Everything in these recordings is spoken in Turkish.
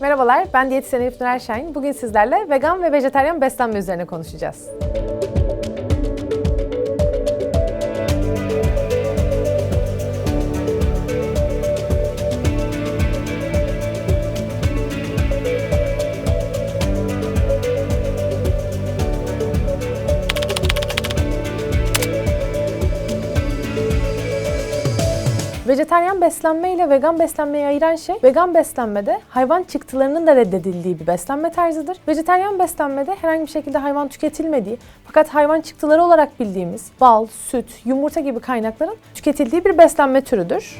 Merhabalar, ben diyetisyen Elif Nur Şahin. Bugün sizlerle vegan ve vejetaryen beslenme üzerine konuşacağız. Vejetaryen beslenme ile vegan beslenmeyi ayıran şey, vegan beslenmede hayvan çıktılarının da reddedildiği bir beslenme tarzıdır. Vejetaryen beslenmede herhangi bir şekilde hayvan tüketilmediği, fakat hayvan çıktıları olarak bildiğimiz bal, süt, yumurta gibi kaynakların tüketildiği bir beslenme türüdür.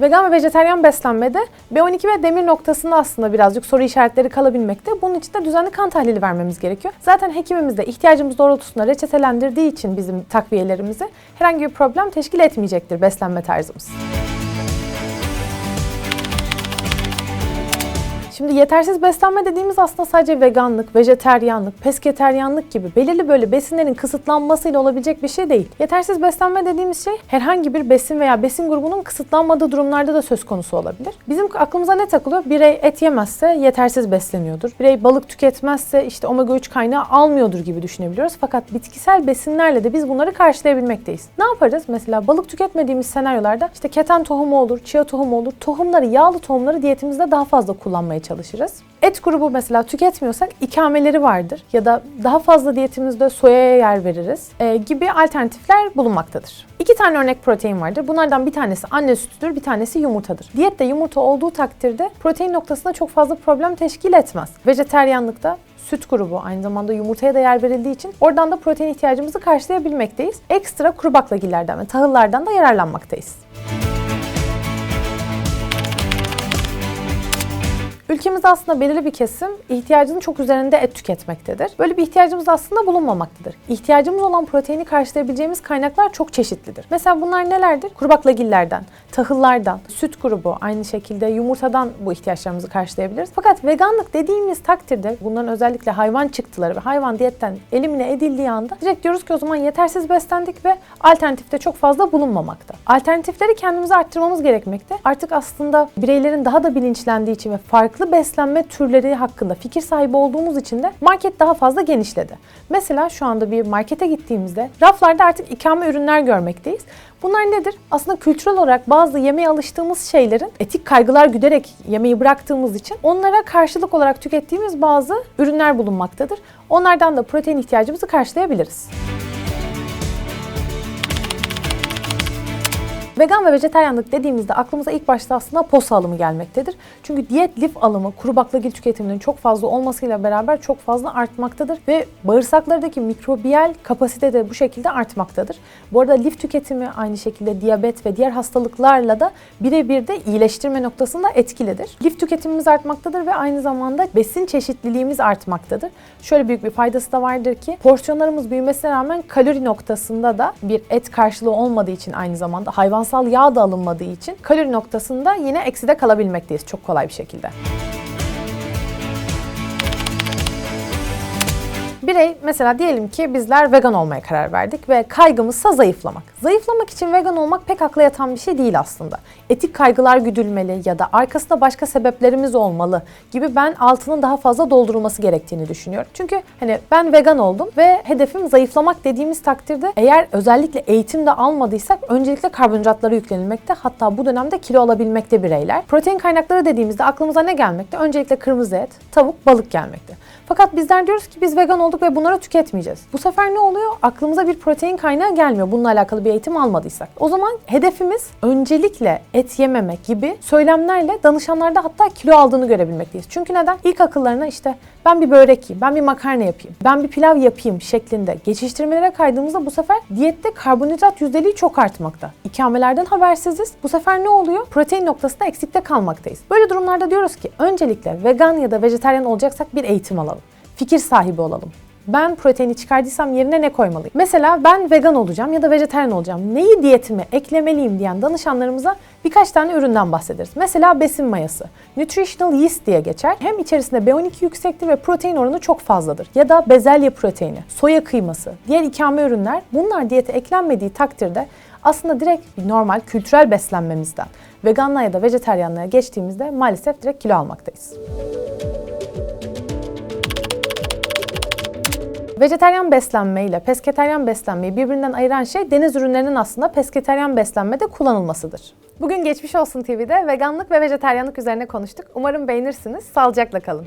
Vegan ve vejetaryen beslenmede B12 ve demir noktasında aslında birazcık soru işaretleri kalabilmekte. Bunun için de düzenli kan tahlili vermemiz gerekiyor. Zaten hekimimiz de ihtiyacımız doğrultusunda reçetelendirdiği için bizim takviyelerimizi herhangi bir problem teşkil etmeyecektir beslenme tarzımız. Şimdi yetersiz beslenme dediğimiz aslında sadece veganlık, vejeteryanlık, pesketeryanlık gibi belirli böyle besinlerin kısıtlanmasıyla olabilecek bir şey değil. Yetersiz beslenme dediğimiz şey herhangi bir besin veya besin grubunun kısıtlanmadığı durumlarda da söz konusu olabilir. Bizim aklımıza ne takılıyor? Birey et yemezse yetersiz besleniyordur. Birey balık tüketmezse işte omega 3 kaynağı almıyordur gibi düşünebiliyoruz. Fakat bitkisel besinlerle de biz bunları karşılayabilmekteyiz. Ne yaparız? Mesela balık tüketmediğimiz senaryolarda işte keten tohumu olur, chia tohumu olur. Tohumları, yağlı tohumları diyetimizde daha fazla kullanmaya çalışırız. Et grubu mesela tüketmiyorsak ikameleri vardır ya da daha fazla diyetimizde soyaya yer veririz e, gibi alternatifler bulunmaktadır. İki tane örnek protein vardır. Bunlardan bir tanesi anne sütüdür, bir tanesi yumurtadır. Diyette yumurta olduğu takdirde protein noktasında çok fazla problem teşkil etmez. Vejeteryanlıkta süt grubu aynı zamanda yumurtaya da yer verildiği için oradan da protein ihtiyacımızı karşılayabilmekteyiz. Ekstra kuru baklagillerden ve tahıllardan da yararlanmaktayız. Ülkemizde aslında belirli bir kesim ihtiyacının çok üzerinde et tüketmektedir. Böyle bir ihtiyacımız aslında bulunmamaktadır. İhtiyacımız olan proteini karşılayabileceğimiz kaynaklar çok çeşitlidir. Mesela bunlar nelerdir? Kuru baklagillerden, tahıllardan, süt grubu, aynı şekilde yumurtadan bu ihtiyaçlarımızı karşılayabiliriz. Fakat veganlık dediğimiz takdirde bunların özellikle hayvan çıktıları ve hayvan diyetten elimine edildiği anda direkt diyoruz ki o zaman yetersiz beslendik ve alternatifte çok fazla bulunmamakta. Alternatifleri kendimize arttırmamız gerekmekte. Artık aslında bireylerin daha da bilinçlendiği için ve farklı beslenme türleri hakkında fikir sahibi olduğumuz için de market daha fazla genişledi. Mesela şu anda bir markete gittiğimizde raflarda artık ikame ürünler görmekteyiz. Bunlar nedir? Aslında kültürel olarak bazı yemeğe alıştığımız şeylerin etik kaygılar güderek yemeği bıraktığımız için onlara karşılık olarak tükettiğimiz bazı ürünler bulunmaktadır. Onlardan da protein ihtiyacımızı karşılayabiliriz. Vegan ve vejeteryanlık dediğimizde aklımıza ilk başta aslında posa alımı gelmektedir. Çünkü diyet lif alımı kuru baklagil tüketiminin çok fazla olmasıyla beraber çok fazla artmaktadır ve bağırsaklardaki mikrobiyal kapasite de bu şekilde artmaktadır. Bu arada lif tüketimi aynı şekilde diyabet ve diğer hastalıklarla da birebir de iyileştirme noktasında etkilidir. Lif tüketimimiz artmaktadır ve aynı zamanda besin çeşitliliğimiz artmaktadır. Şöyle büyük bir faydası da vardır ki porsiyonlarımız büyümesine rağmen kalori noktasında da bir et karşılığı olmadığı için aynı zamanda hayvan hayvansal yağ da alınmadığı için kalori noktasında yine ekside kalabilmekteyiz çok kolay bir şekilde. Birey mesela diyelim ki bizler vegan olmaya karar verdik ve kaygımızsa zayıflamak. Zayıflamak için vegan olmak pek akla yatan bir şey değil aslında. Etik kaygılar güdülmeli ya da arkasında başka sebeplerimiz olmalı gibi ben altının daha fazla doldurulması gerektiğini düşünüyorum. Çünkü hani ben vegan oldum ve hedefim zayıflamak dediğimiz takdirde eğer özellikle eğitim de almadıysak öncelikle karbonhidratlara yüklenilmekte hatta bu dönemde kilo alabilmekte bireyler. Protein kaynakları dediğimizde aklımıza ne gelmekte? Öncelikle kırmızı et, tavuk, balık gelmekte. Fakat bizler diyoruz ki biz vegan olduk ve bunları tüketmeyeceğiz. Bu sefer ne oluyor? Aklımıza bir protein kaynağı gelmiyor bununla alakalı bir eğitim almadıysak. O zaman hedefimiz öncelikle et yememek gibi söylemlerle danışanlarda hatta kilo aldığını görebilmekteyiz. Çünkü neden? İlk akıllarına işte ben bir börek yiyeyim, ben bir makarna yapayım, ben bir pilav yapayım şeklinde geçiştirmelere kaydığımızda bu sefer diyette karbonhidrat yüzdeliği çok artmakta. İkamelerden habersiziz. Bu sefer ne oluyor? Protein noktasında eksikte kalmaktayız. Böyle durumlarda diyoruz ki öncelikle vegan ya da vejetaryen olacaksak bir eğitim alalım. Fikir sahibi olalım ben proteini çıkardıysam yerine ne koymalıyım? Mesela ben vegan olacağım ya da vejetaryen olacağım. Neyi diyetime eklemeliyim diyen danışanlarımıza birkaç tane üründen bahsederiz. Mesela besin mayası. Nutritional yeast diye geçer. Hem içerisinde B12 yüksektir ve protein oranı çok fazladır. Ya da bezelye proteini, soya kıyması, diğer ikame ürünler bunlar diyete eklenmediği takdirde aslında direkt normal kültürel beslenmemizden veganlığa ya da vejeteryanlığa geçtiğimizde maalesef direkt kilo almaktayız. Vejeteryan beslenme ile pesketeryan beslenmeyi birbirinden ayıran şey deniz ürünlerinin aslında pesketeryan beslenmede kullanılmasıdır. Bugün Geçmiş Olsun TV'de veganlık ve vejeteryanlık üzerine konuştuk. Umarım beğenirsiniz. Sağlıcakla kalın.